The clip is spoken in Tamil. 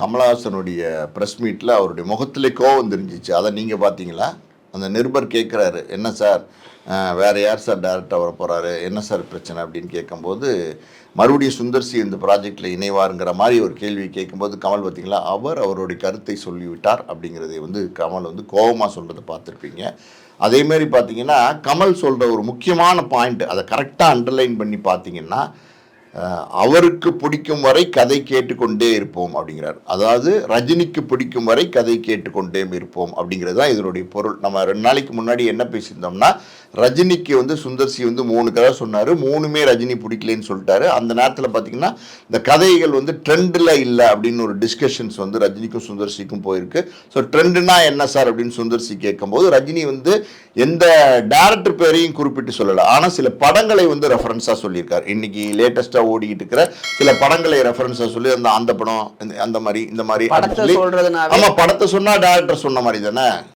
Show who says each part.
Speaker 1: கமலஹாசனுடைய ப்ரெஸ் மீட்டில் அவருடைய முகத்திலே கோவம் தெரிஞ்சிச்சு. அதை நீங்கள் பார்த்தீங்களா? அந்த நிருபர் கேட்குறாரு என்ன சார்? வேறு யார் சார் டேரக்டர் வர போகிறாரு என்ன சார் பிரச்சனை? அப்படின்னு கேட்கும்போது மறுபடியும் சுந்தர்சி இந்த ப்ராஜெக்டில் இணைவாருங்கிற மாதிரி ஒரு கேள்வி கேட்கும்போது கமல் பார்த்தீங்களா? அவர் அவருடைய கருத்தை சொல்லிவிட்டார். அப்படிங்கிறதை வந்து கமல் வந்து கோபமாக சொல்கிறத பார்த்துருப்பீங்க. அதேமாரி பார்த்தீங்கன்னா கமல் சொல்கிற ஒரு முக்கியமான பாயிண்ட் அதை கரெக்டாக அண்டர்லைன் பண்ணி பார்த்தீங்கன்னா அவருக்கு பிடிக்கும் வரை கதை கேட்டுக்கொண்டே இருப்போம் அப்படிங்கிறார். அதாவது ரஜினிக்கு பிடிக்கும் வரை கதை கேட்டுக்கொண்டே இருப்போம் அப்படிங்கிறது தான் இதனுடைய பொருள். நம்ம ரெண்டு நாளைக்கு முன்னாடி என்ன பேசியிருந்தோம்னா ரஜினிக்கு வந்து சுந்தர்சி வந்து மூணு கதை சொன்னார். மூணுமே ரஜினி பிடிக்கலன்னு சொல்லிட்டாரு. அந்த நேரத்தில் பார்த்தீங்கன்னா இந்த கதைகள் வந்து ட்ரெண்டில் இல்லை அப்படின்னு ஒரு டிஸ்கஷன்ஸ் வந்து ரஜினிக்கும் சுந்தர்சிக்கும் போயிருக்கு. ஸோ ட்ரெண்டுனா என்ன சார் அப்படின்னு சுந்தர்சி கேட்கும்போது ரஜினி வந்து எந்த டேரக்டர் பேரையும் குறிப்பிட்டு சொல்லலை. ஆனால் சில படங்களை வந்து ரெஃபரன்ஸாக சொல்லியிருக்கார். இன்னைக்கு லேட்டஸ்ட்டாக ஓடிக்கிட்டு இருக்கிற சில படங்களை ரெஃபரன்ஸாக சொல்லி அந்த அந்த படம் அந்த மாதிரி இந்த மாதிரி சொல்லி
Speaker 2: சொல்றதுனாவே
Speaker 1: ஆமா படத்தை சொன்னா டேரக்டர் சொன்ன மாதிரி தானே?